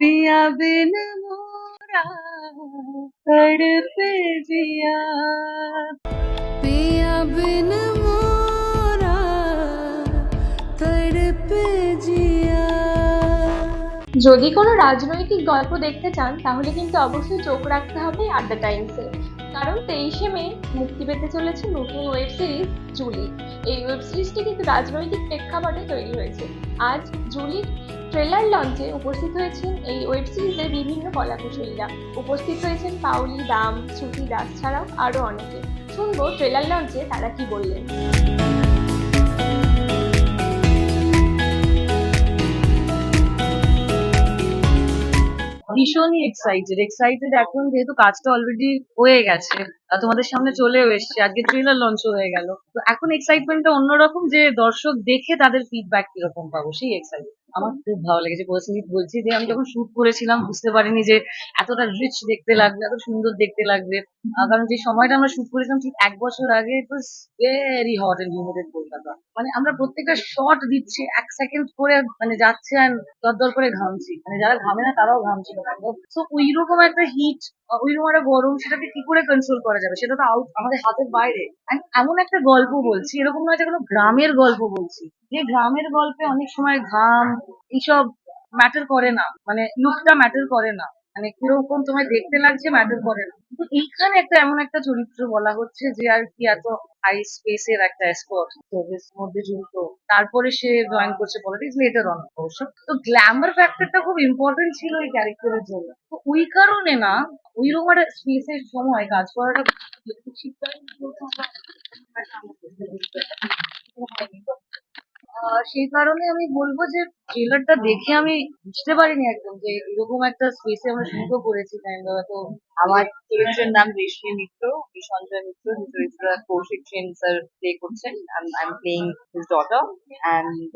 पिया बिन मोरा तड़पे जिया पिया बिन मोरा तड़पे जिया যদি কোনো রাজনৈতিক গল্প দেখতে চান তাহলে কিন্তু অবশ্যই চোখ রাখতে হবে আড্ডা টাইমসে কারণ তেইশে মে মুক্তি পেতে চলেছে নতুন ওয়েব সিরিজ জুলি এই ওয়েব সিরিজটি কিন্তু রাজনৈতিক প্রেক্ষাপটে তৈরি হয়েছে আজ জুলির ট্রেলার লঞ্চে উপস্থিত হয়েছেন এই ওয়েব সিরিজের বিভিন্ন কলাকুশলীরা। উপস্থিত হয়েছেন পাউলি দাম, শ্রুতি দাস ছাড়াও আরও অনেকে। শুনব ট্রেলার লঞ্চে তারা কি বললেন। ভীষণই এক্সাইটেড এক্সাইটেড এখন যেহেতু কাজটা অলরেডি হয়ে গেছে তোমাদের সামনে চলেও এসছে, আজকে ট্রেলার লঞ্চ হয়ে গেল। তো এখন এক্সাইটমেন্টটা অন্যরকম যে দর্শক দেখে তাদের ফিডব্যাক কীরকম পাবো, সেই এক্সাইটেড আমার খুব ভালো লেগেছে। পার্সোনালি বলছি যে, আমি যখন শুট করেছিলাম, বুঝতে পারিনি যে, এতটা রিচ দেখতে লাগবে, এত সুন্দর দেখতে লাগবে। কারণ যে সময়টা আমরা শুট করেছিলাম ঠিক এক বছর আগে it was very hot and humided Kolkata মানে আমরা প্রত্যেকটা শট দিচ্ছি, এক সেকেন্ড করে মানে যাচ্ছে আর দরদর করে ঘামছি। মানে যারা ঘামে না, তারাও ঘামছিল তো ওইরকম একটা হিট ওইরকম একটা গরম সেটাকে কি করে কন্ট্রোল করা যাবে? সেটা তো আউট আমাদের হাতের বাইরে। এমন একটা গল্প বলছি, এরকম নয় যে কোনো গ্রামের গল্প বলছি। যে গ্রামের গল্পে অনেক সময় ঘাম, এইসব ম্যাটার করে না। মানে লুকটা ম্যাটার করে না। মানে কীরকম তোমায় দেখতে লাগছে ম্যাটার করে না। কিন্তু এইখানে একটা এমন একটা চরিত্র বলা হচ্ছে যে আর কি এত হাই স্পেস এর একটা স্পট মধ্যে জড়িত তারপরে সে জয়েন করছে পলিটিক্স লেটার অন অবশ্য। তো গ্ল্যামার ফ্যাক্টরটা খুব ইম্পর্টেন্ট ছিল এই ক্যারেক্টারের জন্য। তো ওই কারণে না ওইরকম একটা স্পেসের সময় কাজ করাটা সেই কারণে আমি বলব যে ট্রেলারটা দেখে আমি বুঝতে পারিনি একদম যে এরকম একটা স্পেসে আমরা শুরু করেছি কাইন্ড তো আমার চরিত্রের নাম রেশমি মিত্র সঞ্জয় মিত্র যে চরিত্রটা কৌশিক সেন স্যার প্লে করছেন। I am playing his daughter and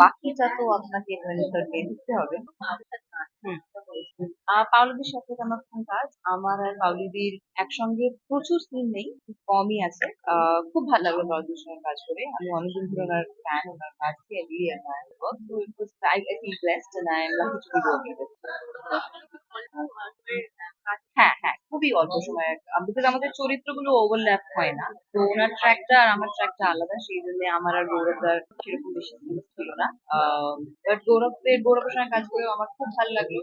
বাকিটা তো আপনাকে স্যার দেখতে হবে। আহ, পাওলিদির সাথে আমার খুব কাজ আমার আর পাওলিদির একসঙ্গে প্রচুর সিন নেই খুব কমই আছে। খুব ভালো লাগল পাওলিদির সঙ্গে কাজ করে। আমি অনেকদিন ধরে ওনার ফ্যান ওনার কাজ দিয়ে was I feel blessed and I হ্যাঁ হ্যাঁ খুবই অল্প সময় বিকজ আমাদের চরিত্রগুলো ওভারল্যাপ হয় না। তো ওনার ট্র্যাকটা আর আমার ট্র্যাকটা আলাদা সেই জন্য আমার আর গৌরবদার সেরকম বেশি ছিল না। বাট গৌরবের গৌরবের সঙ্গে কাজ করে আমার খুব ভালো লাগল।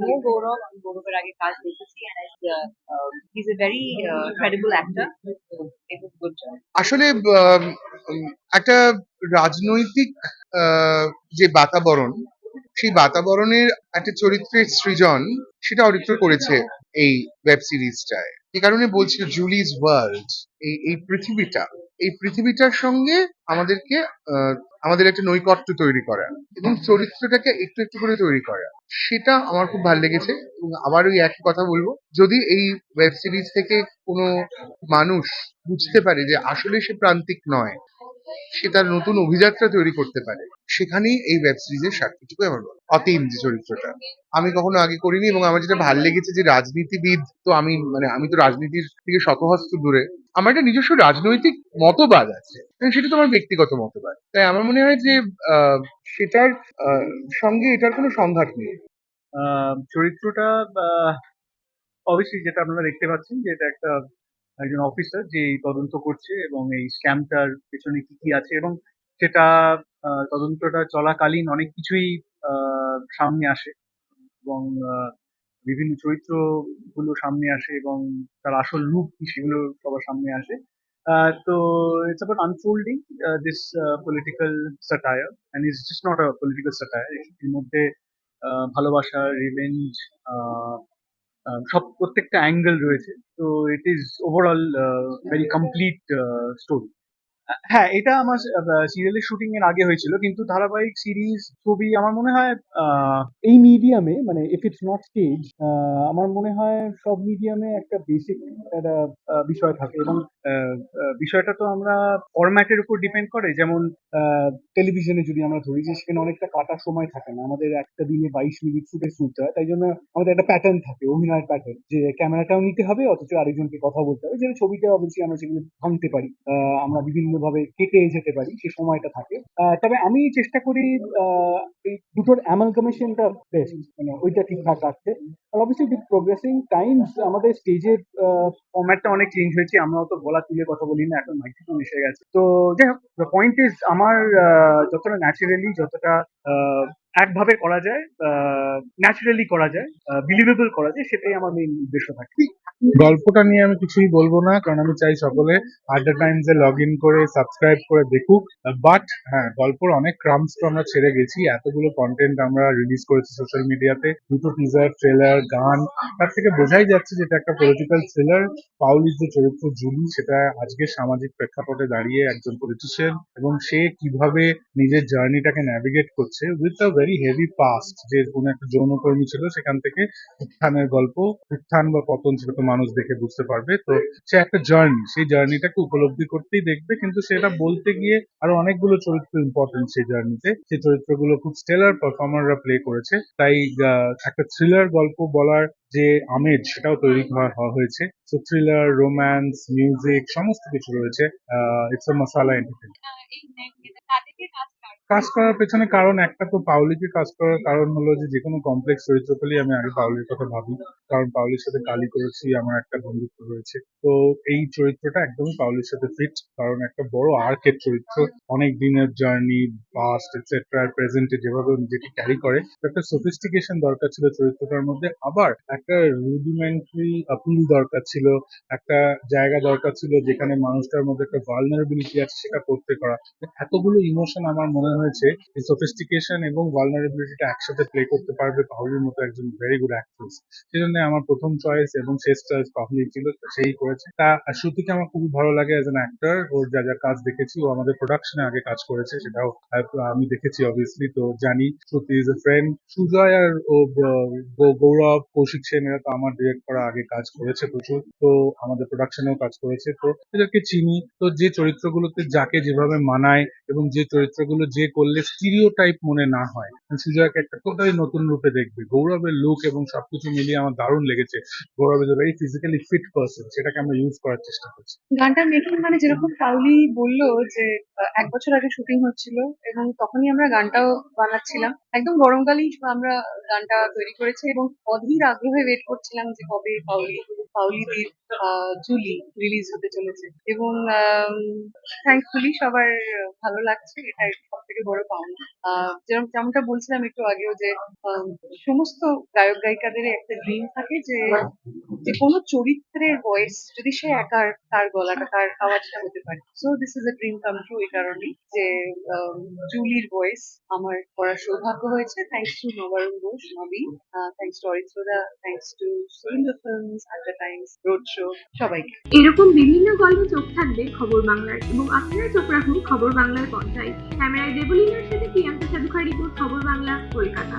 নো গৌরব আমি গৌরবের আগে কাজ দেখেছি is a very credible actor it was good job আসলে আম, উম, একটা রাজনৈতিক আহ, যে বাতাবরণ সেই বাতাবরণের একটা চরিত্রের সৃজন সেটা অরিত্র করেছে এই ওয়েব সিরিজটায় যে কারণে বলছি জুলিজ ওয়ার্ল্ড এই এই পৃথিবীটা এই পৃথিবীটার সঙ্গে আমাদেরকে আহ, আমাদের একটা নৈকট্য তৈরি করা এবং চরিত্রটাকে একটু একটু করে তৈরি করা। সেটা আমার খুব ভালো লেগেছে এবং আবার ওই একই কথা বলব। যদি এই ওয়েব সিরিজ থেকে কোনো মানুষ বুঝতে পারে যে আসলে সে প্রান্তিক নয় সে তার নতুন অভিযাত্রা তৈরি করতে পারে। সেখানেই এই ওয়েব সিরিজের স্বার্থটুকু আমার। অতীন যে চরিত্রটা। আমি কখনো আগে করিনি এবং আমার যেটা ভালো লেগেছে যে রাজনীতিবিদ তো আমি মানে আমি তো রাজনীতির থেকে শতহস্ত দূরে। আমার একটা নিজস্ব রাজনৈতিক মতবাদ আছে। সেটা তো আমার ব্যক্তিগত মতবাদ। তাই আমার মনে হয় যে সেটার সঙ্গে এটার কোনো সংঘাত নেই। চরিত্রটা অবশ্যই যেটা আপনারা দেখতে পাচ্ছেন যে এটা একটা একজন অফিসার যে এই তদন্ত করছে এবং এই স্ক্যামটার পেছনে কি কি আছে এবং সেটা তদন্তটা চলাকালীন অনেক কিছুই সামনে আসে এবং বিভিন্ন চরিত্রগুলো সামনে আসে এবং তার আসল রূপ কি সেগুলো সবার সামনে আসে। তো it's about unfolding this political satire and it's just not a political satire এর মধ্যে ভালোবাসা রিভেঞ্জ সব প্রত্যেকটা অ্যাঙ্গেল রয়েছে। তো it is overall very complete story হ্যাঁ এটা আমার সিরিয়ালের শুটিং এর আগে হয়েছিল, কিন্তু ধারাবাহিক সিরিজ ছবি আমার মনে হয় এই মিডিয়ামে মানে ইফ ইটস নট স্টেজ আমার মনে হয় সব মিডিয়ামে একটা বেসিক বিষয় থাকে এবং বিষয়টা তো আমরা ফরম্যাটের উপর ডিপেন্ড করে, যেমন টেলিভিশনে যদি আমরা ধরি যে সেখানে অনেকটা কাটার সময় থাকে না, আমাদের একটা দিনে বাইশ মিনিট ফুটেজ তুলতে হয়, তাই জন্য আমাদের একটা প্যাটার্ন থাকে, অভিনয়ের প্যাটার্ন যে ক্যামেরাটাও নিতে হবে, অথচ আরেকজনকে কথা বলতে হবে যেটা ছবিতে অবশ্যই আমরা সেগুলো ভাঙতে পারি। আমরা বিভিন্ন বিভিন্নভাবে কেটে যেতে পারি, সে সময়টা থাকে। তবে আমি চেষ্টা করি এই দুটোর অ্যামালগামেশনটা বেস্ট মানে ওইটা ঠিকঠাক রাখতে। আর অবভিয়াসলি প্রোগ্রেসিং টাইমস আমাদের স্টেজের ফর্ম্যাটটা অনেক চেঞ্জ হয়েছে। আমরাও তো গলা তুলে কথা বলি না, এখন মাইক্রোফোন এসে গেছে। তো, যাই হোক পয়েন্ট ইজ আমার যতটা ন্যাচারালি যতটা একভাবে করা যায় ন্যাচারালি করা যায় বিলিভেবল করা যায়, সেটাই আমার মেইন উদ্দেশ্য থাকে। গল্পটা নিয়ে আমি কিছুই বলব না, কারণ আমি চাই সকলে আড্ডা টাইমস এ লগ ইন করে সাবস্ক্রাইব করে দেখুক। বাট হ্যাঁ গল্পর অনেক ক্রামস তো আমরা ছেড়ে গেছি। এতগুলো কন্টেন্ট আমরা রিলিজ করেছি সোশ্যাল মিডিয়াতে দুটো টিজার ট্রেলার গান। তার থেকে বোঝাই যাচ্ছে যে এটা একটা পলিটিক্যাল থ্রিলার পাউলির যে চরিত্র জুলি সেটা আজকে সামাজিক প্রেক্ষাপটে দাঁড়িয়ে একজন পলিটিশিয়ান এবং সে কীভাবে নিজের জার্নিটাকে ন্যাভিগেট করছে with a very heavy past যে কোনো একটা যৌনকর্মী ছিল সেখান থেকে উত্থানের গল্প, উত্থান বা পতন সেটা মানুষ দেখে বুঝতে পারবে। তো সে একটা জার্নি সেই জার্নিটাকে উপলব্ধি করতেই দেখবে, কিন্তু সেটা বলতে গিয়ে আরও অনেকগুলো চরিত্র ইম্পর্টেন্ট সেই জার্নিতে সেই চরিত্রগুলো খুব স্টেলার পারফর্মাররা প্লে করেছে। তাই একটা থ্রিলার গল্প বলার যে আমেজ, সেটাও তৈরি হওয়া হয়েছে। সো থ্রিলার রোম্যান্স মিউজিক সমস্ত কিছু রয়েছে। ইটস আ মশালা কাজ করার পেছনে কারণ একটা তো পাউলিকে কাজ করার কারণ হলো যে কোনো কমপ্লেক্স চরিত্র পেলেই আমি আগে পাউলির কথা ভাবি। কারণ পাউলির সাথে কালি করেছি, আমার একটা বন্ধুত্ব রয়েছে। তো এই চরিত্রটা একদমই পাউলির সাথে ফিট কারণ একটা বড় আর্কের চরিত্র। অনেক দিনের জার্নি পাস্ট এটসেট্রা প্রেজেন্টে যেভাবে নিজেকে ক্যারি করে, একটা সফিস্টিকেশন দরকার ছিল চরিত্রটার মধ্যে। আবার একটা রুডিমেন্টারি আপিল দরকার ছিল, একটা জায়গা দরকার ছিল যেখানে মানুষটার মধ্যে একটা ভালনারেবিলিটি আছে সেটা করতে করা। এতগুলো ইমোশন আমার মনে হয়েছে সফিস্টিকেশন এবং ভালনারেবিলিটিটা একসাথে প্লে করতে পারবে পাহুলির মতো একজন ভেরি গুড অ্যাক্ট্রেস সেই জন্য আমার প্রথম চয়েস এবং শেষ চয়েস পাহুলি ছিল, সেই করেছে। তা শ্রুতিকে আমার খুবই ভালো লাগে অ্যাজ অ্যান অ্যাক্টর ওর যা যা কাজ দেখেছি, ও আমাদের প্রোডাকশনে আগে কাজ করেছে, সেটাও আমি দেখেছি অবভিয়াসলি তো জানি Shruti is a friend Sujoy আর ও গৌরব, কৌশিক সেন, এরা তো আমার ডিরেক্ট করা আগে কাজ করেছে প্রচুর, তো আমাদের প্রোডাকশনেও কাজ করেছে, তো এদেরকে চিনি। তো যে চরিত্রগুলোতে যাকে যেভাবে মানায় এবং যে চরিত্রগুলো যে করলে স্টিরিও টাইপ মনে না হয়। সুজয়কে একটা টোটালি নতুন রূপে দেখবে। গৌরবের লুক এবং সবকিছু মিলিয়ে আমার দারুণ লেগেছে। Gaurav is very physically fit person সেটাকে আমরা ইউজ করার চেষ্টা করছি। গানটার মেকিং মানে যেরকম পাউলি বলল যে এক বছর আগে শুটিং হচ্ছিল এবং তখনই আমরা গানটাও বানাচ্ছিলাম। একদম গরমকালেই আমরা গানটা তৈরি করেছি এবং অধীর আগ্রহে ওয়েট করছিলাম যে কবে পাউলি পাউলিদির জুলি রিলিজ হতে চলেছে। এবং থ্যাঙ্কফুলি সবার ভালো লাগছে এটা সব থেকে বড় পাওনা। যেরকম যেমনটা বলছিলাম একটু আগেও যে আহ, সমস্ত গায়ক গায়িকাদের একটা ড্রিম থাকে যে যে কোনো চরিত্রের ভয়েস যদি সে একার তার গলাটা তার আওয়াজটা হতে পারে। So this is a dream come true এই কারণেই যে জুলির ভয়েস আমার করার সৌভাগ্য হয়েছে। থ্যাংকস টু নবরণ ঘোষ নবী thanks to অরিত্রদা thanks to Surinder films the times road show, সবাইকে। এরকম বিভিন্ন গল্পে চোখ থাকবে খবর বাংলার এবং আপনারা চোখ রাখুন খবর বাংলার পর্দায়। ক্যামেরায় দেবলীনার সাথে প্রিয়াঙ্কা রিপোর্ট খবর বাংলা, কলকাতা।